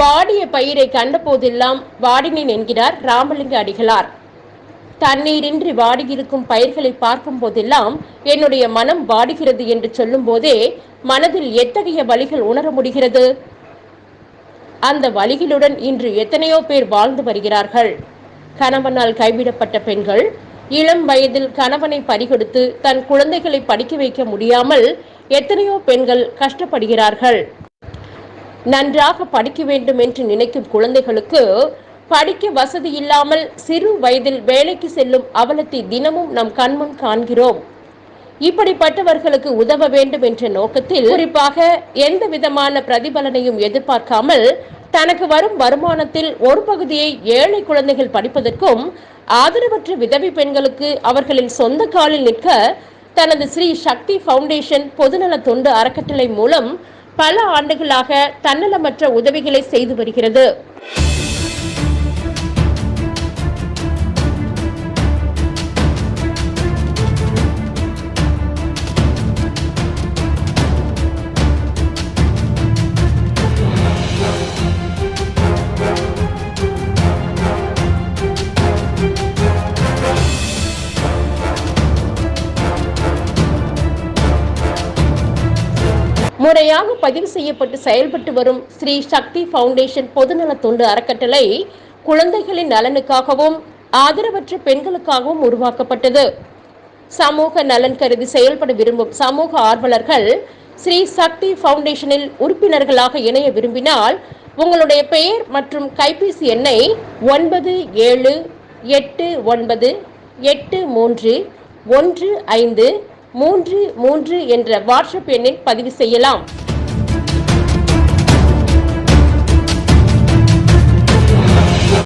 வாடிய பயிரை கண்டபோதெல்லாம் வாடினேன் என்கிறார் ராமலிங்க அடிகளார். தண்ணீரின்றி வாடியிருக்கும் பயிர்களை பார்க்கும் போதெல்லாம் என்னுடைய மனம் வாடுகிறது என்று சொல்லும் போதே மனதில் எத்தகைய வழிகள் உணர முடிகிறது? அந்த வழிகளுடன் இன்று எத்தனையோ பேர் வாழ்ந்து வருகிறார்கள். கணவனால் கைவிடப்பட்ட பெண்கள் இளம் வயதில் கணவனை பறிகொடுத்து தன் குழந்தைகளை படிக்க வைக்க முடியாமல் எத்தனையோ பெண்கள் கஷ்டப்படுகிறார்கள். நன்றாக படிக்க வேண்டும் என்று நினைக்கும் குழந்தைகளுக்கு படிக்க வசதி இல்லாமல் சிறு வயதில் வேலைக்கு செல்லும் அவலத்தை தினமும் நம் கண்முன் காண்கிறோம். இப்படிப்பட்டவர்களுக்கு உதவ வேண்டும் என்ற நோக்கத்தில் குறிப்பாக எந்த விதமான பிரதிபலனையும் எதிர்பார்க்காமல் தனக்கு வரும் வருமானத்தில் ஒரு பகுதியை ஏழை குழந்தைகள் படிப்பதற்கும் ஆதரவற்ற விதவி பெண்களுக்கு அவர்களின் சொந்த காலில் நிற்க தனது ஸ்ரீ சக்தி ஃபவுண்டேஷன் பொதுநல தொண்டு அறக்கட்டளை மூலம் பல ஆண்டுகளாக தன்னலமற்ற உதவிகளை செய்து வருகிறது. முறையாக பதிவு செய்யப்பட்டு செயல்பட்டு வரும் ஸ்ரீ சக்தி ஃபவுண்டேஷன் பொதுநல தொண்டு அறக்கட்டளை குழந்தைகளின் நலனுக்காகவும் ஆதரவற்ற பெண்களுக்காகவும் உருவாக்கப்பட்டது. சமூக நலன் கருதி செயல்பட விரும்பும் சமூக ஆர்வலர்கள் ஸ்ரீ சக்தி ஃபவுண்டேஷனில் உறுப்பினர்களாக இணைய விரும்பினால் உங்களுடைய பெயர் மற்றும் கைபேசி எண்ணை ஒன்பது ஏழு எட்டு ஒன்பது எட்டு மூன்று ஒன்று ஐந்து மூன்று மூன்று என்ற வாட்ஸ்அப் எண்ணில் பதிவு செய்யலாம்.